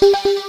పెద్ద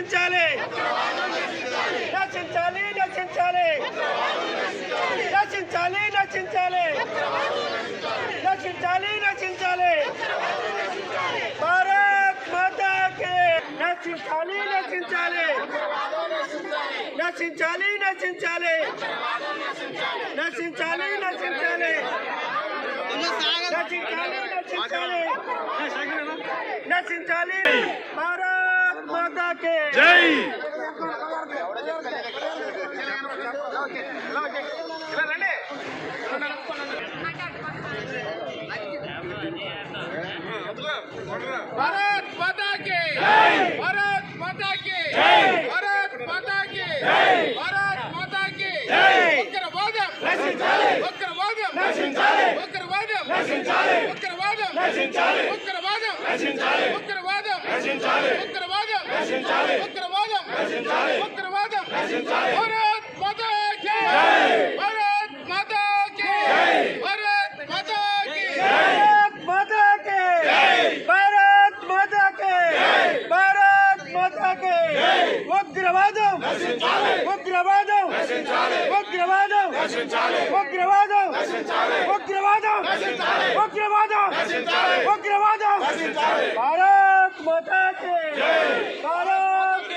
నశించాలి నశించాలి నశించాలి నశించాలి నశించాలి నశించాలి నశించాలి నశించాలి భారత్ మాతా కే నశించాలి నశించాలి నశించాలి నశించాలి నశించాలి నశించాలి నశించాలి నశించాలి నశించాలి భారత్ మాతా కే జై उग्रवाद उग्रवाद उग्रवाद उग्रवाद भारत माता के भारत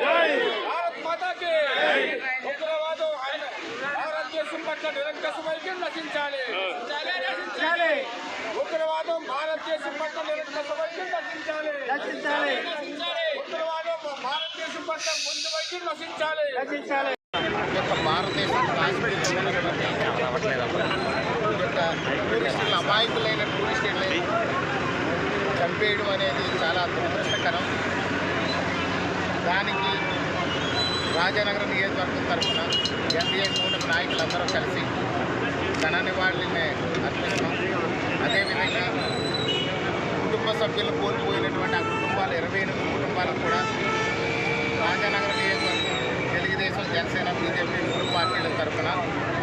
भारत माता के उग्रवाद भारत దేశం పట్ల నిరంకస వైఖరి రచించాలి రచించాలి ఉగ్రవాదం భారతదేశం పట్ల నిరంకస వైఖరి రచించాలి రచించాలి ఉగ్రవాదం భారతదేశం పట్ల ముందు వైఖరి రచించాలి రచించాలి యొక్క భారతదేశం యొక్క టూరిస్టులు అమాయకులైన టూరిస్టులని చంపేయడం అనేది చాలా దురదృష్టకరం. దానికి రాజానగరం నియోజకవర్గం తరఫున ఎన్డీఏ కూటమి నాయకులందరూ కలిసి ఘన నివాళులని అర్పిస్తున్నాం అదేవిధంగా కుటుంబ సభ్యులు కోల్పోయినటువంటి ఆ కుటుంబాలు ఇరవై ఎనిమిది కుటుంబాలకు కూడా రాజానగరం నియోజకవర్గం జనసేన బీజేపీ మూడు పార్టీల తరఫున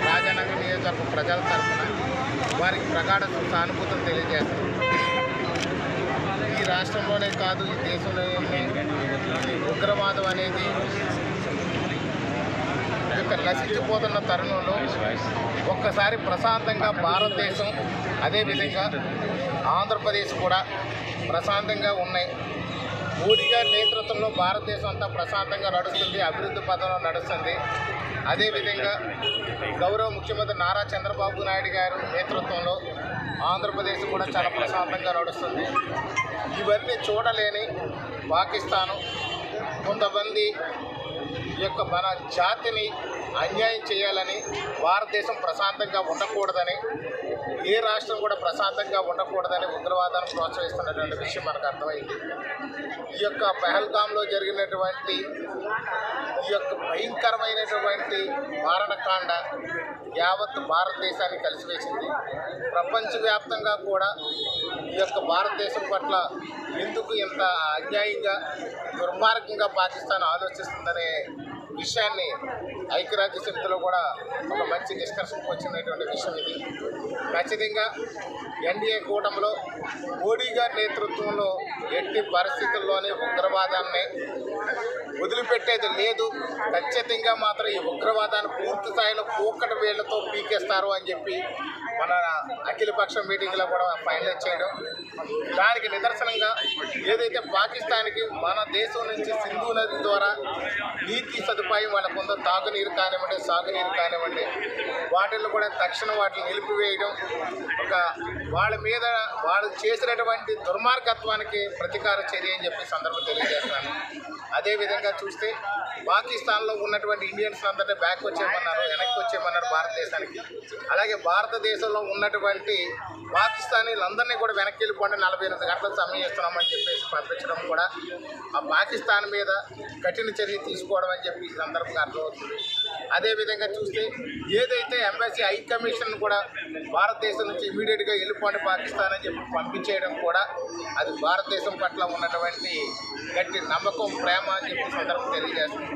రాజానగరం నియోజకవర్గ ప్రజల తరఫున వారికి ప్రగాఢ సానుభూతిని తెలియజేస్తాం ఈ రాష్ట్రంలోనే కాదు ఈ దేశంలోనే ఉగ్రవాదం అనేది యొక్క నశించిపోతున్న తరుణంలో ఒక్కసారి ప్రశాంతంగా భారతదేశం అదేవిధంగా ఆంధ్రప్రదేశ్ కూడా ప్రశాంతంగా ఉన్నాయి. మోడీ గారి నేతృత్వంలో భారతదేశం అంతా ప్రశాంతంగా నడుస్తుంది అభివృద్ధి పథంలో నడుస్తుంది. అదేవిధంగా గౌరవ ముఖ్యమంత్రి నారా చంద్రబాబు నాయుడు గారి నేతృత్వంలో ఆంధ్రప్రదేశ్ కూడా చాలా ప్రశాంతంగా నడుస్తుంది. ఇవన్నీ చూడలేని పాకిస్తాను కొంతమంది యొక్క మన జాతిని అన్యాయం చేయాలని భారతదేశం ప్రశాంతంగా ఉండకూడదని ఏ రాష్ట్రం కూడా ప్రశాంతంగా ఉండకూడదని ఉగ్రవాదాన్ని ప్రోత్సహిస్తున్నటువంటి విషయం మనకు అర్థమైంది. ఈ యొక్క పహల్గాంలో జరిగినటువంటి ఈ యొక్క భయంకరమైనటువంటి మారణకాండ యావత్ భారతదేశాన్ని కలిసివేసింది. ప్రపంచవ్యాప్తంగా కూడా ఈ యొక్క భారతదేశం పట్ల ఎందుకు ఇంత అన్యాయంగా దుర్మార్గంగా పాకిస్తాన్ ఆలోచిస్తుందనే విషయాన్ని ఐక్యరాజ్య సమితిలో కూడా ఒక మంచి నిష్కర్షకు వచ్చినటువంటి విషయం ఇది. ఖచ్చితంగా ఎన్డీఏ కూటమిలో మోడీ గారి నేతృత్వంలో ఎట్టి పరిస్థితుల్లోనే ఉగ్రవాదాన్ని వదిలిపెట్టేది లేదు. ఖచ్చితంగా మాత్రం ఈ ఉగ్రవాదాన్ని పూర్తి స్థాయిలో కూకటి వేళ్ళతో పీకేస్తారు అని చెప్పి మన అఖిలపక్ష మీటింగ్లో కూడా ఫైనలైజ్ చేయడం. దానికి నిదర్శనంగా ఏదైతే పాకిస్తాన్కి మన దేశం నుంచి సింధు నది ద్వారా నీటి సదుపాయం వాళ్ళకు ఉందో తాగునీరు కానివ్వండి సాగునీరు కానివ్వండి వాటిని కూడా తక్షణం వాటిని నిలిపివేయడం ఒక వాళ్ళ మీద వాళ్ళ చేసినటువంటి దుర్మార్గత్వానికి ప్రతీకార చర్య అని చెప్పి సందర్భం తెలియజేస్తున్నాను. అదేవిధంగా చూస్తే పాకిస్తాన్లో ఉన్నటువంటి ఇండియన్స్ అందరినీ బ్యాక్ వచ్చేయమన్నారు వెనక్కి వచ్చేయమన్నారు భారతదేశానికి. అలాగే భారతదేశంలో ఉన్నటువంటి పాకిస్తానీలందరినీ కూడా వెనక్కి వెళ్ళిపోండి నలభై ఎనిమిది గంటల సమయం ఇస్తున్నామని చెప్పేసి పంపించడం కూడా ఆ పాకిస్తాన్ మీద కఠిన చర్య తీసుకోవడం అని చెప్పి ఈ సందర్భంగా అర్థమవుతుంది. అదేవిధంగా చూస్తే ఏదైతే ఎంబసీ హై కమిషన్ కూడా భారతదేశం నుంచి ఇమీడియట్గా వెళ్ళిపోండి పాకిస్తాన్ అని చెప్పి పంపించేయడం కూడా అది భారతదేశం పట్ల ఉన్నటువంటి గట్టి నమ్మకం ప్రేమ అని చెప్పి సందర్భం తెలియజేస్తుంది.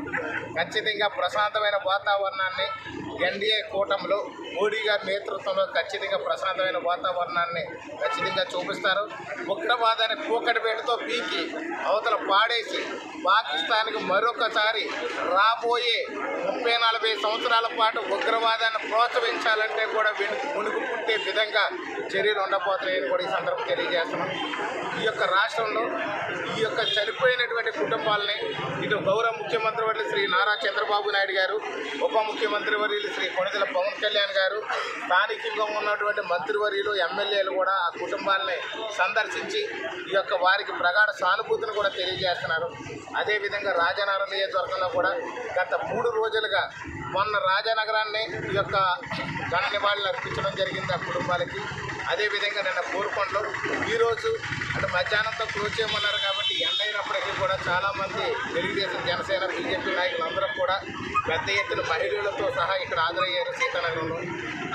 ఖచ్చితంగా ప్రశాంతమైన వాతావరణాన్ని ఎన్డీఏ కూటమిలో మోడీ గారి నేతృత్వంలో ఖచ్చితంగా ప్రశాంతమైన వాతావరణాన్ని ఖచ్చితంగా చూపిస్తారు. ఉగ్రవాదాన్ని కూకటి వేటుతో పీకి అవతల పాడేసి పాకిస్తాన్కి మరొకసారి రాబోయే ముప్పై నలభై సంవత్సరాల పాటు ఉగ్రవాదాన్ని ప్రోత్సహించాలంటే కూడా వెనుకు మునుగు పుట్టే విధంగా చర్యలు ఉండబోతున్నాయని కూడా ఈ సందర్భం తెలియజేస్తున్నాం. ఈ యొక్క రాష్ట్రంలో ఈ యొక్క చనిపోయినటువంటి కుటుంబాలని ఇటు గౌరవ ముఖ్యమంత్రి వర్యులు శ్రీ నారా చంద్రబాబు నాయుడు గారు ఉప ముఖ్యమంత్రి వర్యులు శ్రీ కొణిదల పవన్ కళ్యాణ్ గారు స్థానికంగా ఉన్నటువంటి మంత్రివర్యులు ఎమ్మెల్యేలు కూడా ఆ కుటుంబాలని సందర్శించి ఈ యొక్క వారికి ప్రగాఢ సానుభూతిని కూడా తెలియజేస్తున్నారు. అదేవిధంగా రాజనగరం నియోజకవర్గంలో కూడా గత మూడు రోజులుగా మొన్న రాజానగరాన్ని ఈ యొక్క ఘన నివాళులు అర్పించడం జరిగింది ఆ కుటుంబాలకి. అదేవిధంగా నిన్న కోరుకొండలో ఈరోజు అంటే మధ్యాహ్నంతో క్లోజ్ చేయమన్నారు కాబట్టి ఎండ అయినప్పటికీ కూడా చాలామంది తెలుగుదేశం జనసేన బీజేపీ నాయకులందరూ కూడా పెద్ద ఎత్తున మహిళలతో సహా ఇక్కడ హాజరయ్యారు సీతానగరంలో.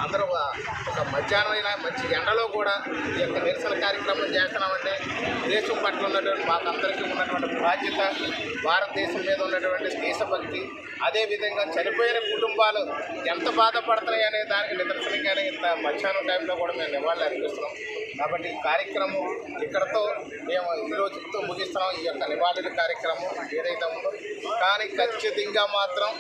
అందరూ ఒక- మధ్యాహ్నమైన మధ్యాహ్నం అయినా మంచి ఎండలో కూడా ఈ యొక్క నిరసన కార్యక్రమం చేస్తున్నామంటే దేశం పట్ల ఉన్నటువంటి మాకందరికీ ఉన్నటువంటి బాధ్యత భారతదేశం మీద ఉన్నటువంటి దేశభక్తి అదేవిధంగా చనిపోయిన కుటుంబాలు ఎంత బాధపడుతున్నాయి అనే దానికి నిదర్శనంగానే ఇంత మధ్యాహ్నం టైంలో కూడా మేము నివాళులు అర్పిస్తున్నాం కాబట్టి ఈ కార్యక్రమం ఇక్కడతో మేము ఈరోజుతో ముగిస్తున్నాం. ఈ యొక్క నివాళుల కార్యక్రమం ఏదైతే ఉందో కానీ ఖచ్చితంగా మాత్రం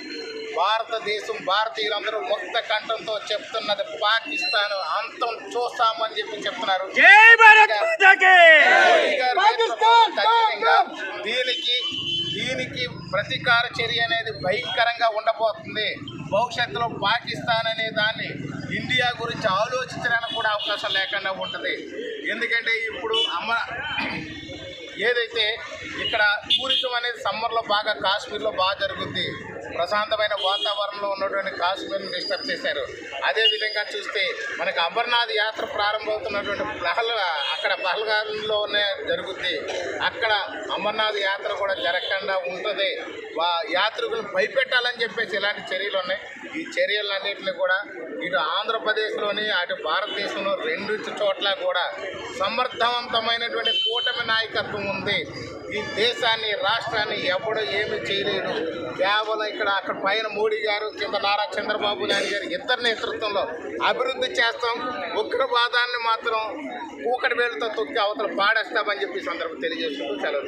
భారతదేశం భారతీయులందరూ ముక్త కంఠంతో చెప్తున్నది పాకిస్తాన్ అంతం చూస్తామని చెప్పి చెప్తున్నారు. జై భారత్ మాతాకి! మోడీ గారు పాకిస్తాన్! ఖచ్చితంగా దీనికి దీనికి ప్రతీకార చర్య అనేది భయంకరంగా ఉండబోతుంది. భవిష్యత్తులో పాకిస్తాన్ అనే దాన్ని ఇండియా గురించి ఆలోచించడానికి కూడా అవకాశం లేకుండా ఉంటుంది. ఎందుకంటే ఇప్పుడు అమ్మ ఏదైతే ఇక్కడ టూరిజం అనేది సమ్మర్లో బాగా కాశ్మీర్లో బాగా జరుగుద్ది. ప్రశాంతమైన వాతావరణంలో ఉన్నటువంటి కాశ్మీర్ని డిస్టర్బ్ చేశారు. అదేవిధంగా చూస్తే మనకి అమర్నాథ్ యాత్ర ప్రారంభమవుతున్నటువంటి పహల్ అక్కడ పహల్గాంలోనే జరుగుద్ది. అక్కడ అమర్నాథ్ యాత్ర కూడా జరగకుండా ఉంటుంది. యాత్రికులను భయపెట్టాలని చెప్పేసి ఇలాంటి చర్యలు ఉన్నాయి. ఈ చర్యలన్నింటినీ కూడా ఇటు ఆంధ్రప్రదేశ్లోని అటు భారతదేశంలో రెండు చోట్ల కూడా సమర్థవంతమైనటువంటి కూటమి నాయకత్వం ఉంది. ఈ దేశాన్ని రాష్ట్రాన్ని ఎవడు ఏమి చేయలేడు. కేవలం ఇక్కడ అక్కడ పైన మోడీ గారు కింద నారా చంద్రబాబు నాయుడు గారు ఇద్దరు నేతృత్వంలో అభివృద్ధి చేస్తాం. ఉగ్రవాదాన్ని మాత్రం కూకటి వేలుతో తొక్కి అవతల పాడేస్తామని చెప్పి సందర్భం తెలియజేస్తుంది సెలవు.